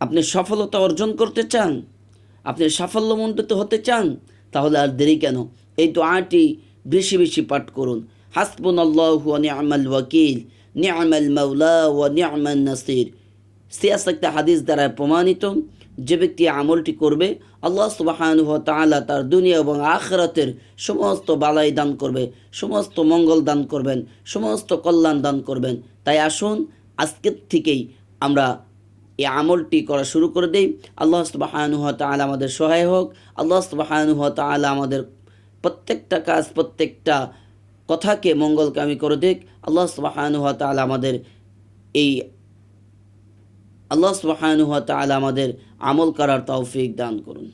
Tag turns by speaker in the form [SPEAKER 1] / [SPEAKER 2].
[SPEAKER 1] আপনি সফলতা অর্জন করতে চান, আপনি সাফল্যমণ্ডিত হতে চান, তাহলে আর দেরি কেন? এই তো দোয়াটি বেশি বেশি পাঠ করুন। হাসবুন আল্লাহ ওয়াকিল, নিয়ামাল মাওলা ও নিয়ামাল নাসির। সিয়াস একটা হাদিস দ্বারা প্রমাণিত, যে ব্যক্তি আমলটি করবে, আল্লাহ সুবাহানুহ তাআলা তার দুনিয়া এবং আখরাতের সমস্ত বালাই দান করবে, সমস্ত মঙ্গল দান করবেন, সমস্ত কল্যাণ দান করবেন। তাই আসুন, আজকের থেকেই আমরা এই আমলটি করা শুরু করে দেই। আল্লাহ সুবাহানুহ তালা আমাদের সহায় হোক। আল্লাহ সুবাহানুহ তালা আমাদের প্রত্যেকটা কাজ, প্রত্যেকটা কথাকে মঙ্গলকামী করে দিক। আল্লাহ সুবাহানুহ তালা আমাদের এই আল্লাহ সুবাহানুহ তালা আমাদের আমল করার তৌফিক দান করুন।